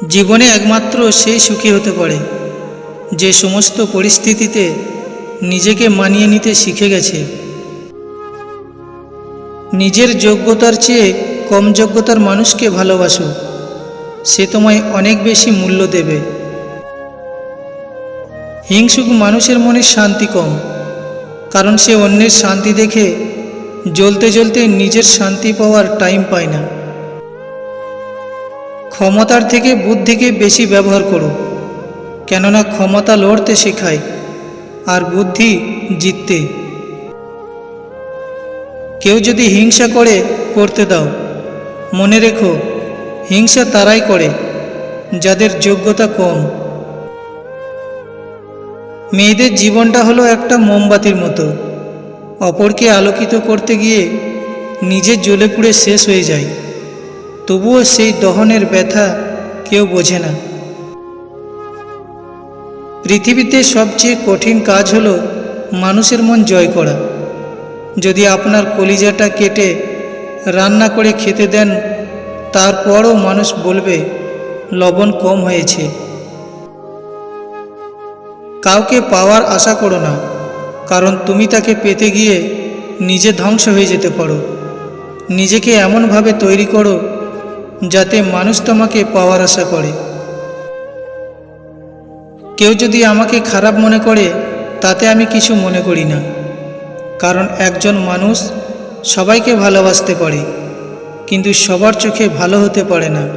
জীবনে একমাত্র সেই সুখী হতে পারে, যে সমস্ত পরিস্থিতিতে নিজেকে মানিয়ে নিতে শিখে গেছে। নিজের যোগ্যতার চেয়ে কম যোগ্যতার মানুষকে ভালোবাসো, সে তোমায় অনেক বেশি মূল্য দেবে। হিংসুক মানুষের মনে শান্তি কম, কারণ সে অন্যের শান্তি দেখে জ্বলতে জ্বলতে নিজের শান্তি পাওয়ার টাইম পায় না। ক্ষমতার থেকে বুদ্ধিকে বেশি ব্যবহার করো, কেননা ক্ষমতা লড়তে শেখায় আর বুদ্ধি জিততে। কেউ যদি হিংসা করে, করতে দাও। মনে রেখো, হিংসা তারাই করে, যাদের যোগ্যতা কম। মেয়েদের জীবনটা হলো একটা মোমবাতির মতো। অপরকে আলোকিত করতে গিয়ে নিজে জ্বলে পুড়ে শেষ হয়ে যায়। তবুও সেই দহনের ব্যথা কেউ বোঝে না। পৃথিবীতে সবচেয়ে কঠিন কাজ হলো মানুষের মন জয় করা। যদি আপনার কলিজাটা কেটে রান্না করে খেতে দেন, তারপরও মানুষ বলবে, লবণ কম হয়েছে। কাউকে পাওয়ার আশা করো না, কারণ তুমি তাকে পেতে গিয়ে নিজে ধ্বংস হয়ে যেতে পারো। নিজেকে এমনভাবে তৈরি করো যাতে মানুষ তোমাকে পাওয়ার আশা করে। কেউ যদি আমাকে খারাপ মনে করে, তাতে আমি কিছু মনে করি না। কারণ একজন মানুষ সবাইকে ভালোবাসতে পারে, কিন্তু সবার চোখে ভালো হতে পারে না।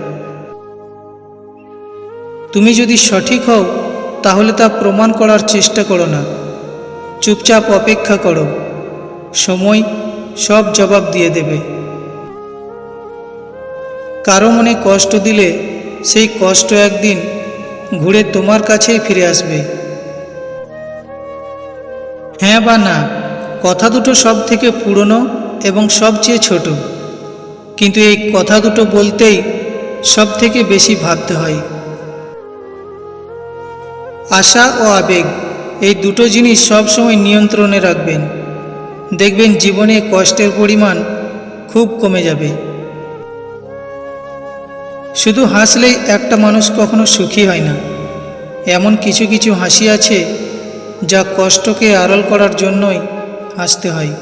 তুমি যদি সঠিক হও, তাহলে তা প্রমাণ করার চেষ্টা করো না। চুপচাপ অপেক্ষা করো। সময় সব জবাব দিয়ে দেবে। কারও মনে কষ্ট দিলে সেই কষ্ট একদিন ঘুরে তোমার কাছেই ফিরে আসবে। হ্যাঁ বা না, কথা দুটো সব থেকে পুরনো এবং সবচেয়ে ছোট। কিন্তু এই কথা দুটো বলতেই সব থেকে বেশি ভাবতে হয়। আশা ও আবেগ, এই দুটো জিনিস সবসময় নিয়ন্ত্রণে রাখবেন। দেখবেন জীবনে কষ্টের পরিমাণ খুব কমে যাবে। শুধু হাসলেই একটা মানুষ কখনো সুখী হয় না। এমন কিছু কিছু হাসি আছে যা কষ্টকে আড়াল করার জন্যই হাসতে হয়।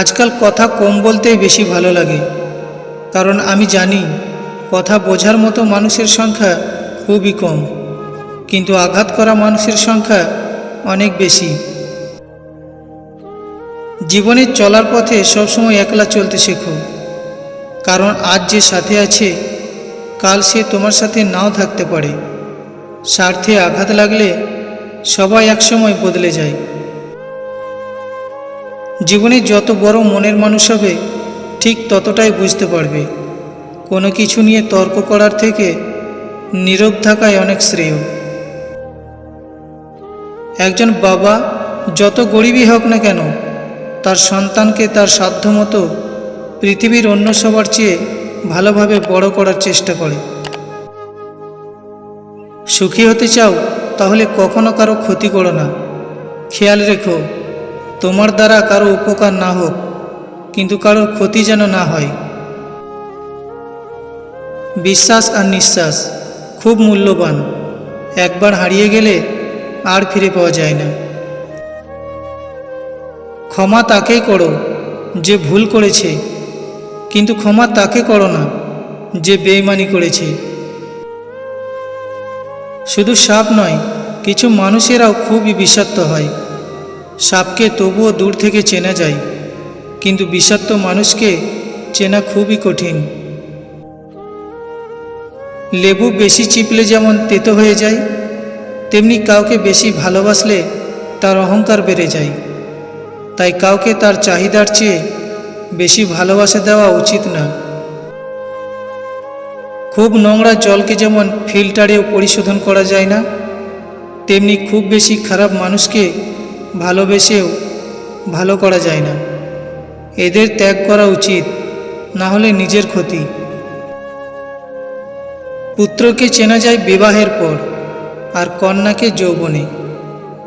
আজকাল কথা কম বলতেই বেশি ভালো লাগে, কারণ আমি জানি কথা বোঝার মতো মানুষের সংখ্যা খুবই কম, কিন্তু আঘাত করা মানুষের সংখ্যা অনেক বেশি। জীবনে চলার পথে সবসময় একলা চলতে শেখো। কারণ আজ যে সাথে আছে, কাল সে তোমার সাথে নাও থাকতে পারে। স্বার্থে আঘাত লাগলে সবাই একসময় বদলে যায়। জীবনে যত বড় মনের মানুষ হবে, ঠিক ততটাই বুঝতে পারবে। কোনো কিছু নিয়ে তর্ক করার থেকে নীরব থাকাই অনেক শ্রেয়। একজন বাবা যত গরিবই হোক না কেন, তার সন্তানকে তার সাধ্যমতো পৃথিবীর অন্য সবার চেয়ে ভালোভাবে বড় করার চেষ্টা করে। সুখী হতে চাও, তাহলে কখনো কারও ক্ষতি করো না। খেয়াল রেখো, তোমার দ্বারা কারও উপকার না হোক, কিন্তু কারোর ক্ষতি যেন না হয়। বিশ্বাস আর নিঃশ্বাস খুব মূল্যবান। একবার হারিয়ে গেলে আর ফিরে পাওয়া যায় না। ক্ষমা তাকেই করো, যে ভুল করেছে কিন্তু ক্ষমা তাকে করো না, যে বেইমানি করেছে। শুধু সাপ নয়, কিছু মানুষেরাও খুবই বিষাক্ত হয়। সাপকে তবুও দূর থেকে চেনা যায়, কিন্তু বিষাক্ত মানুষকে চেনা খুবই কঠিন। লেবু বেশি চিপলে যেমন তেতো হয়ে যায়, তেমনি কাউকে বেশি ভালোবাসলে তার অহংকার বেড়ে যায়। তাই কাউকে তার চাহিদার চেয়ে বেশি ভালোবাসা দেওয়া উচিত না। খুব নোংরা জলকে যেমন ফিল্টারেও পরিশোধন করা যায় না, তেমনি খুব বেশি খারাপ মানুষকে ভালোবেসেও ভালো করা যায় না। এদের ত্যাগ করা উচিত, না হলে নিজের ক্ষতি। পুত্রকে চেনা যায় বিবাহের পর, আর কন্যাকে যৌবনে।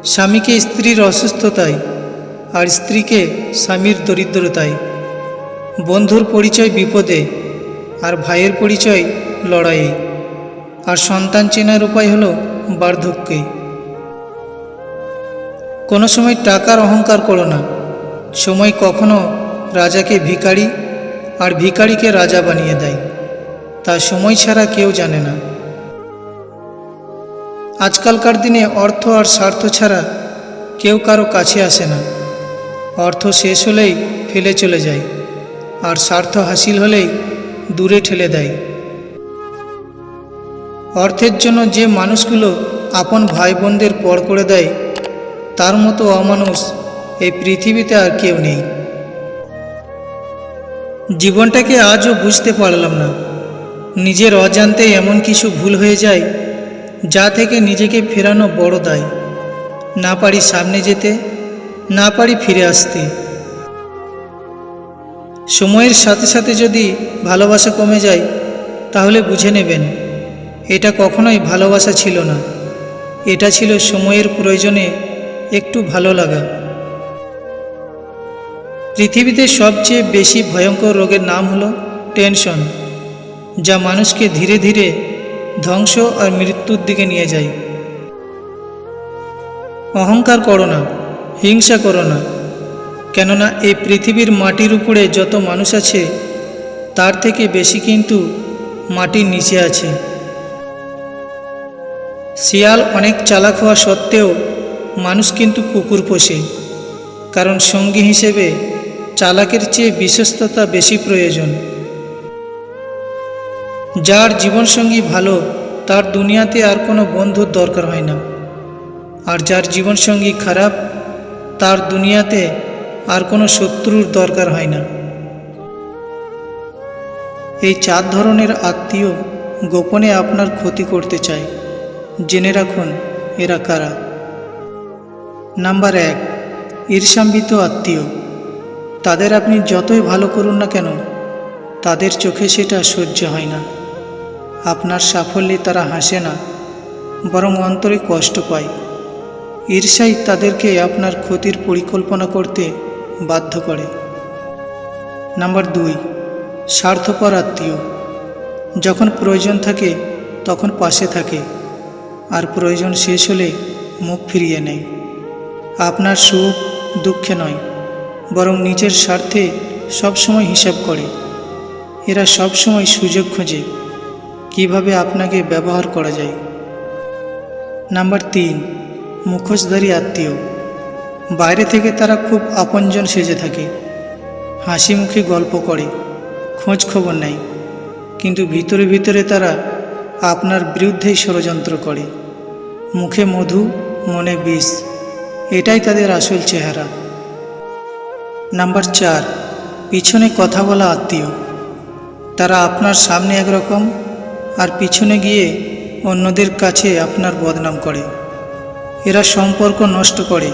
স্বামীকে স্ত্রীর অসুস্থতায়, আর স্ত্রীকে স্বামীর দরিদ্রতায়। বন্ধুর পরিচয় বিপদে আর ভাইয়ের পরিচয় লড়াইয়ে। আর সন্তান চেনার উপায় হলো বার্ধক্যে। কোনো সময় টাকার অহংকার করো না। সময় কখনো রাজাকে ভিখারি আর ভিখারিকে রাজা বানিয়ে দেয়। তা সময় ছাড়া কেউ জানে না। আজকালকার দিনে অর্থ আর স্বার্থ ছাড়া কেউ কারও কাছে আসে না। অর্থ শেষ হলেই ফেলে চলে যায়। আর স্বার্থ হাসিল হলেই দূরে ঠেলে দেয়। অর্থের জন্য যে মানুষগুলো আপন ভাই বোনদের পর করে দেয়, তার মতো অমানুষ এই পৃথিবীতে আর কেউ নেই। জীবনটাকে আজও বুঝতে পারলাম না। নিজের অজান্তে এমন কিছু ভুল হয়ে যায়, যা থেকে নিজেকে ফেরানো বড় দায়। না পারি সামনে যেতে, না পারি ফিরে আসতে। সময়ের সাথে সাথে যদি ভালোবাসা কমে যায়, তাহলে বুঝে নেবেন, এটা কখনোই ভালোবাসা ছিল না। এটা ছিল সময়ের প্রয়োজনে একটু ভালো লাগা। পৃথিবীতে সবচেয়ে বেশি ভয়ঙ্কর রোগের নাম হলো টেনশন, যা মানুষকে ধীরে ধীরে ধ্বংস আর মৃত্যুর দিকে নিয়ে যায়। অহংকার করো না, হিংসা করো না। কেননা এই পৃথিবীর মাটির উপরে যত মানুষ আছে, তার থেকে বেশি কিন্তু মাটির নিচে আছে। শিয়াল অনেক চালাক হওয়া সত্ত্বেও মানুষ কিন্তু কুকুর পোষে, কারণ সঙ্গী হিসেবে চালাকের চেয়ে বিশ্বস্ততা বেশি প্রয়োজন। যার জীবনসঙ্গী ভালো, তার দুনিয়াতে আর কোনো বন্ধুর দরকার হয় না। আর যার জীবনসঙ্গী খারাপ, তার দুনিয়াতে আর কোনো শত্রুর দরকার হয় না। এই চার ধরনের আত্মীয় গোপনে আপনার ক্ষতি করতে চায়। জেনে রাখুন, এরা কারা? নাম্বার এক ঈর্ষাম্বিত আত্মীয়। তাদের আপনি যতই ভালো করুন না কেন, তাদের চোখে সেটা সহ্য হয় না। আপনার সাফল্যে তারা হাসে না, বরং অন্তরে কষ্ট পায়। ঈর্ষাই তাদেরকে আপনার ক্ষতির পরিকল্পনা করতে বাধ্য করে। নাম্বার দুই, স্বার্থপর আত্মীয়। যখন প্রয়োজন থাকে, তখন পাশে থাকে। আর প্রয়োজন শেষ হলে মুখ ফিরিয়ে নেয়। আপনার সুখ দুঃখে নয়, বরং নিজের স্বার্থে সবসময় হিসাব করে। এরা সবসময় সুযোগ খোঁজে, কীভাবে আপনাকে ব্যবহার করা যায়। নাম্বার তিন, মুখোশধারী আত্মীয়। বাইরে থেকে তারা খুব আপনজন সেজে থাকে। হাসি মুখে গল্প করে, খোঁজ খবর নেয়। কিন্তু ভিতরে ভিতরে তারা আপনার বিরুদ্ধেই ষড়যন্ত্র করে। মুখে মধু, মনে বিষ, এটাই তাদের আসল চেহারা। নাম্বার চার, পিছনে কথা বলা আত্মীয়। তারা আপনার সামনে একরকম আর পিছনে গিয়ে অন্যদের কাছে আপনার বদনাম করে। এরা সম্পর্ক নষ্ট করে।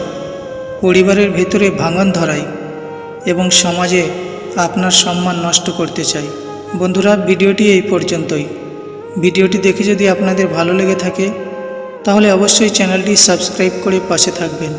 পরিবারের ভেতরে ভাঙন ধরায় এবং সমাজে আপনার সম্মান নষ্ট করতে চাই। বন্ধুরা, ভিডিওটি এই পর্যন্তই। ভিডিওটি দেখে যদি আপনাদের ভালো লেগে থাকে, তাহলে অবশ্যই চ্যানেলটি সাবস্ক্রাইব করে পাশে থাকবেন।